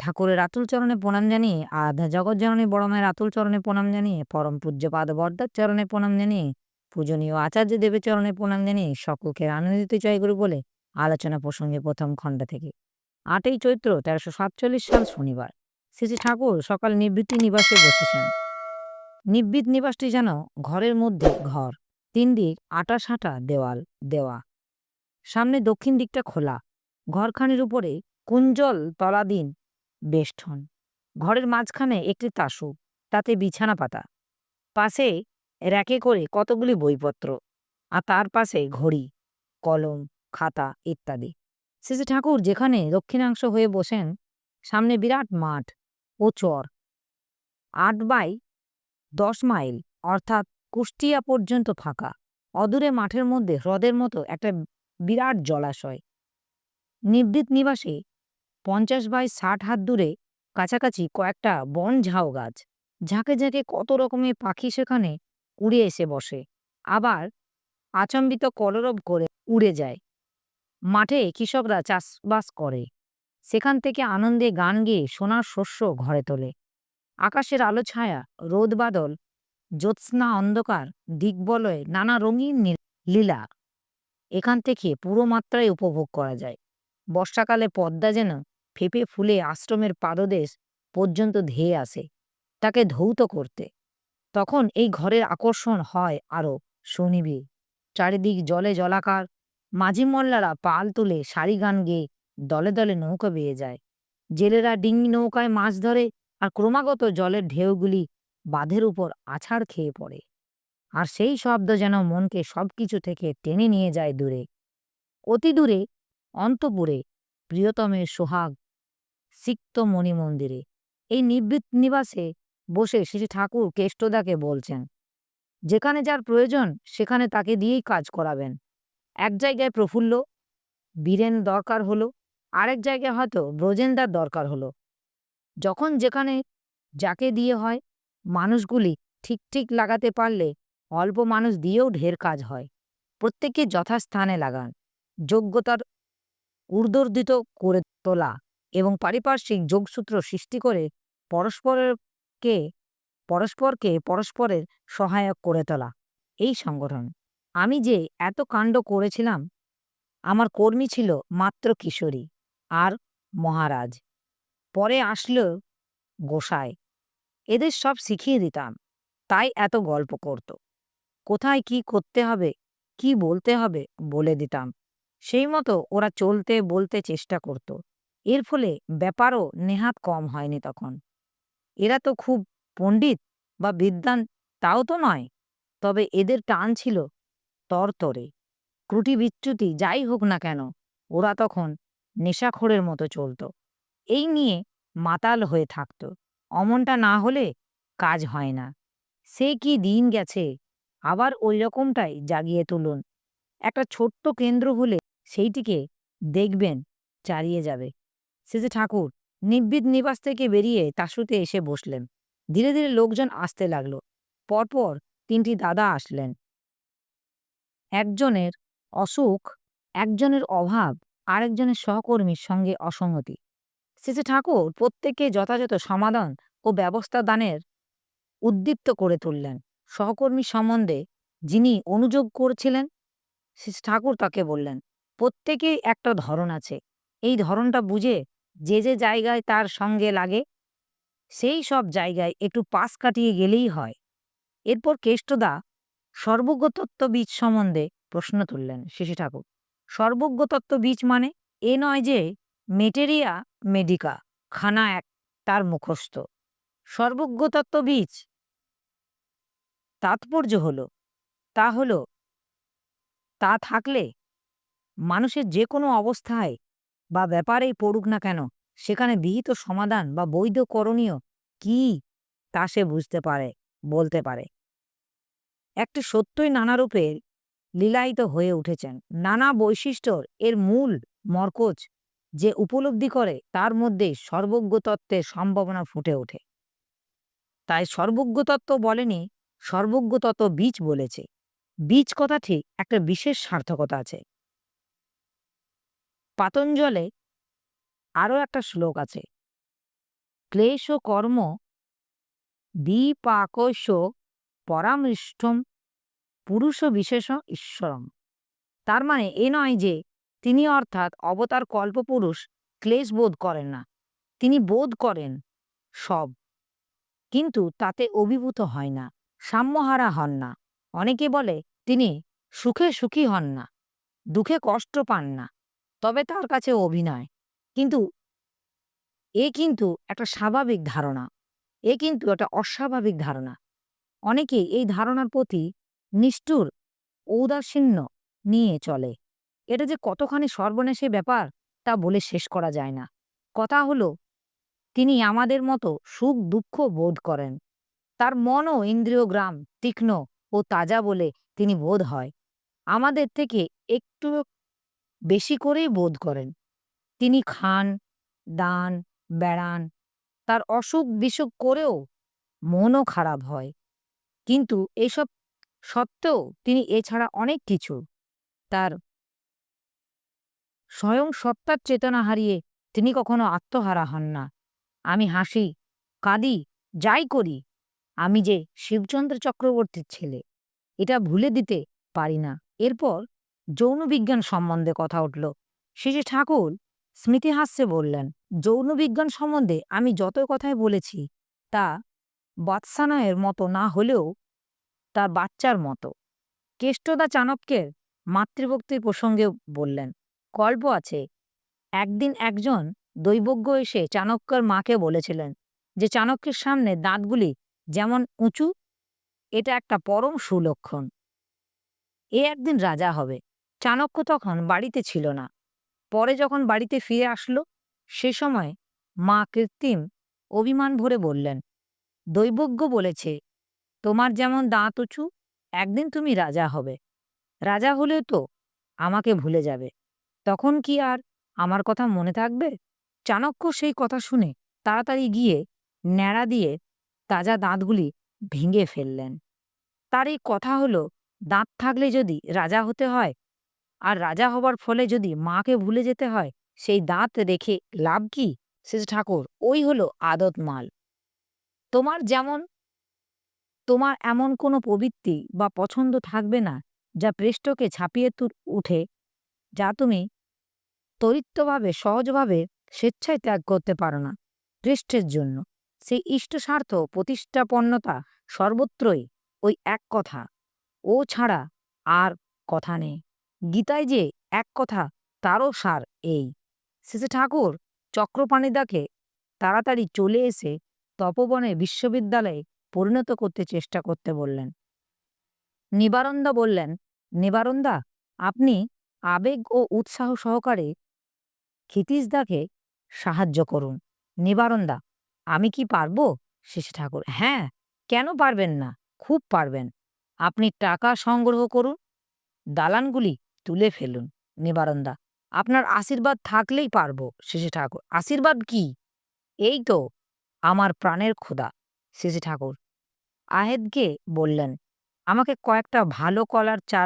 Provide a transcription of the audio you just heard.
ঠাকুরের আতুল চরণে প্রণাম জানিয়ে, আধা জগৎজননী বড় মায়ের আতুল চরণে প্রণাম জানিয়ে, পরম পূজ্যপাদ বরদার চরণে প্রণাম জানিয়ে, পূজনীয় আচার্য দেবের চরণে প্রণাম জানিয়ে সকলকে আনন্দিত জয়গুরু বলে আলোচনা প্রসঙ্গে প্রথম খণ্ড থেকে। আটই চৈত্র তেরোশো সাতচল্লিশ সাল শনিবার। শ্রী ঠাকুর সকাল নিবৃত্তি নিবাসে বসেছেন। নিবৃত নিবাসটি যেন ঘরের মধ্যে ঘর, তিন দিক আটা সাঁটা দেওয়াল, দেওয়া। সামনে দক্ষিণ দিকটা খোলা। ঘরখানির উপরে কুঞ্জল তলাদিন বেষ্টন। ঘরের মাঝখানে একটি তাসু, তাতে বিছানা পাতা। পাশে র্যাকে করে কতগুলি বইপত্র আর তার পাশে ঘড়ি, কলম, খাতা ইত্যাদি। শ্রী ঠাকুর, যেখানে দক্ষিণাংশ হয়ে বসেন, সামনে বিরাট মাঠ ও চর। আট বাই দশ মাইল, অর্থাৎ কুষ্টিয়া পর্যন্ত ফাঁকা। অদূরে মাঠের মধ্যে হ্রদের মতো একটা বিরাট জলাশয়। নিবৃত নিবাসে পঞ্চাশ বাই ষাট হাত দূরে কাছাকাছি কয়েকটা বন ঝাউ গাছ। ঝাঁকে ঝাঁকে কত রকমের পাখি সেখানে উড়ে এসে বসে। আবার আচম্বিত কলরব করে উড়ে যায়। মাঠে কৃষকরা চাষবাস করে। সেখান থেকে আনন্দে গান গেয়ে সোনার শস্য ঘরে তোলে। আকাশের আলো ছায়া, রোদ বাদল, জ্যোৎস্না অন্ধকার দিগ্বলয়ে নানা রঙিন লীলা এখান থেকে পুরো মাত্রায় উপভোগ করা যায়। বর্ষাকালে পদ্মা যেন ফেপে ফুলে আশ্রমের পাদদেশ পর্যন্ত ধেয়ে আসে, তাকে ধৌত করতে। তখন এই ঘরের আকর্ষণ হয় আরও সুনিবিড়। চারিদিক জলে জলাকার, মাঝি মল্লারা পাল তুলে সারি গান গেয়ে দলে দলে নৌকা বেয়ে যায়। জেলেরা ডিঙি নৌকায় মাছ ধরে আর ক্রমাগত জলের ঢেউগুলি বাঁধের উপর আছাড় খেয়ে পড়ে। আর সেই শব্দ যেন মনকে সবকিছু থেকে টেনে নিয়ে যায় দূরে। অতি দূরে, অন্তপুরে প্রিয়তমের সোহাগ সিক্ত মণি মন্দিরে এই নিবৃত নিবাসে বসে শ্রী ঠাকুর কেষ্টদাকে বলছেন, যেখানে যার প্রয়োজন, সেখানে তাকে দিয়েই কাজ করাবেন। এক জায়গায় প্রফুল্ল, বীরেন দরকার হলো, আরেক জায়গায় হয়তো ব্রজেন্দার দরকার হলো। যখন যেখানে যাকে দিয়ে হয়, মানুষগুলি ঠিক ঠিক লাগাতে পারলে অল্প মানুষ দিয়েও ঢের কাজ হয়। প্রত্যেককে যথাস্থানে লাগান। যোগ্যতার ঊর্ধ্বর্দিত করে তোলা এবং পারিপার্শ্বিক যোগসূত্র সৃষ্টি করে পরস্পরকে পরস্পরকে পরস্পরের সহায়ক করে তোলা। এই সংগঠন। আমি যে এত কাণ্ড করেছিলাম, আমার কর্মী ছিল মাত্র কিশোরী আর মহারাজ। পরে আসলো গোসাই। এদের সব শিখিয়ে দিতাম। তাই এত গল্প করত। কোথায় কি করতে হবে, কি বলতে হবে বলে দিতাম। সেই মতো ওরা চলতে, বলতে চেষ্টা করত। এর ফলে ব্যাপারও নেহাত কম হয়নি তখন। এরা তো খুব পণ্ডিত বা বিদ্বান তাও তো নয়। তবে এদের টান ছিল তরতরে। ক্রুটি বিচ্যুতি যাই হোক না কেন, ওরা তখন নেশাখোরের মতো চলত। এই নিয়ে মাতাল হয়ে থাকত। অমনটা না হলে কাজ হয় না। সে কি দিন গেছে, আবার ওই রকমটাই জাগিয়ে তুলুন। একটা ছোট্ট কেন্দ্র হলে সেইটিকে দেখবেন চারিয়ে যাবে। শেষে ঠাকুর নিব্বিদ নিবাস থেকে বেরিয়ে তাসুতে এসে বসলেন। ধীরে ধীরে লোকজন আসতে লাগল। পরপর তিনটি দাদা আসলেন। একজনের অসুখ, একজনের অভাব, আরেকজনের সহকর্মীর সঙ্গে অসঙ্গতি। শেষে ঠাকুর প্রত্যেককে যথাযথ সমাধান ও ব্যবস্থা দানের উদ্দীপ্ত করে তুললেন। সহকর্মী সম্বন্ধে যিনি অনুযোগ করছিলেন শেষে ঠাকুর তাকে বললেন প্রত্যেকেই একটা ধরন আছে। এই ধরনটা বুঝে যে যে জায়গায় তার সঙ্গে লাগে, সেই সব জায়গায় একটু পাশ কাটিয়ে গেলেই হয়। এরপর কেষ্টদা সর্বজ্ঞ তত্ত্ব বীজ সম্বন্ধে প্রশ্ন তুললেন শিশি ঠাকুর। সর্বজ্ঞ তত্ত্ব বীজ মানে? এ নয় যে মেটেরিয়া মেডিকা, খানা এক, তার মুখস্থ। সর্বজ্ঞ তত্ত্ব বীজ তাৎপর্য হলো, তা হলো, তা থাকলে মানুষের যে কোনো অবস্থায় বা ব্যাপারেই পড়ুক না কেন, সেখানে বিহিত সমাধান বা বৈধ করণীয় কি তা সে বুঝতে পারে, বলতে পারে। একটি সত্যই নানা রূপের লীলায়িত হয়ে উঠেছেন। নানা বৈশিষ্ট্যর এর মূল মরকজ যে উপলব্ধি করে, তার মধ্যে সর্বজ্ঞ তত্ত্বের সম্ভাবনা ফুটে ওঠে। তাই সর্বজ্ঞ তত্ত্ব বলেনি সর্বজ্ঞ তত্ত্ব বীজ বলেছে। বীজ কথাটি একটা বিশেষ সার্থকতা আছে। পাতঞ্জলে আরও একটা শ্লোক আছে। ক্লেশ কর্ম বিপাকস্য পরামৃষ্টম পুরুষ বিশেষ ঈশ্বরম। তার মানে এ নয় যে তিনি অর্থাৎ অবতার কল্পপুরুষ ক্লেশ বোধ করেন না, তিনি বোধ করেন সব। কিন্তু তাতে অভিভূত হয় না, সাম্যহারা হন না। অনেকে বলে তিনি সুখে সুখী হন না, দুঃখে কষ্ট পান না। তবে তার কাছে অভিনয়। কিন্তু এ কিন্তু একটা স্বাভাবিক ধারণা। এ কিন্তু একটা অস্বাভাবিক ধারণা। অনেকে এই ধারণার প্রতি নিষ্ঠুর, ঔদাসীন্য নিয়ে চলে। এটা যে কতখানি সর্বনেশে ব্যাপার, তা বলে শেষ করা যায় না। কথা হলো, তিনি আমাদের মতো সুখ দুঃখ বোধ করেন। তার মনও ইন্দ্রিয় গ্রাম তীক্ষ্ণ ও তাজা বলে তিনি বোধ হয়। আমাদের থেকে একটু বেশি করেই বোধ করেন। তিনি খান, দান, বেড়ান, তার অসুখ বিসুখ করেও মনও খারাপ হয়। কিন্তু এসব সত্ত্বেও তিনি এছাড়া অনেক কিছু তার স্বয়ং সত্তার চেতনা হারিয়ে তিনি কখনো আত্মহারা হন না। আমি হাসি, কাঁদি, যাই করি, আমি যে শিবচন্দ্র চক্রবর্তীর ছেলে, এটা ভুলে দিতে পারি না। এরপর যৌন বিজ্ঞান সম্বন্ধে কথা উঠল। শেষে ঠাকুর স্মৃতিহাস্যে বললেন যৌন বিজ্ঞান সম্বন্ধে আমি যত কথাই বলেছি, তা বাৎসানয়ের মতো না হলেও তার বাচ্চার মতো। কেষ্টদা চাণক্যের মাতৃভক্তির প্রসঙ্গে বললেন, গল্প আছে। একদিন একজন দৈবজ্ঞ এসে চাণক্যর মাকে বলেছিলেন যে, চাণক্যের সামনে দাঁতগুলি যেমন উঁচু, এটা একটা পরম সুলক্ষণ। এ একদিন রাজা হবে। চাণক্য তখন বাড়িতে ছিল না। পরে যখন বাড়িতে ফিরে আসলো, সে সময় মা কৃত্রিম অভিমান ভরে বললেন, দৈবজ্ঞ বলেছে, তোমার যেমন দাঁত উঁচু, একদিন তুমি রাজা হবে। রাজা হলে তো আমাকে ভুলে যাবে। তখন কি আর আমার কথা মনে থাকবে? চাণক্য সেই কথা শুনে তাড়াতাড়ি গিয়ে ন্যাড়া দিয়ে তাজা দাঁতগুলি ভেঙে ফেললেন। তার এই কথা হলো, দাঁত থাকলে যদি রাজা হতে হয় আর রাজা হবার ফলে যদি মাকে ভুলে যেতে হয়, সেই দাঁত রেখে লাভ কি? শেষ ঠাকুর, ওই হলো আদত মাল। তোমার যেমন, তোমার এমন কোনো প্রবৃত্তি বা পছন্দ থাকবে না, যা পৃষ্ঠকে ছাপিয়ে তুর উঠে, যা তুমি তরিত্বভাবে, সহজভাবে স্বেচ্ছায় ত্যাগ করতে পারো না পৃষ্ঠের জন্য। সেই ইষ্টস্বার্থ, প্রতিষ্ঠাপন্নতা সর্বত্রই ওই এক কথা। ও ছাড়া আর কথা নেই। গীতায় যে এক কথা, তারও সার এই। শেষে ঠাকুর চক্রপাণিদাকে তাড়াতাড়ি চলে এসে তপবনে বিশ্ববিদ্যালয়ে পরিণত করতে চেষ্টা করতে বললেন। নিবারন্দা বললেন, নিবারন্দা, আপনি আবেগ ও উৎসাহ সহকারে ক্ষিতীশদাকে সাহায্য করুন। নিবারন্দা, আমি কি পারব? শেষে ঠাকুর হ্যাঁ কেন পারবেন না? খুব পারবেন। আপনি টাকা সংগ্রহ করুন, দালানগুলি তুলে ফেলুন নিবারন্দা আপনার আশীর্বাদ থাকলেই পারব শেষে ঠাকুর। আশীর্বাদ কি? এই তো, আমার প্রাণের খোদা শেষে ঠাকুর। আহেদকে বললেন, আমাকে কয়েকটা ভালো কলার চারা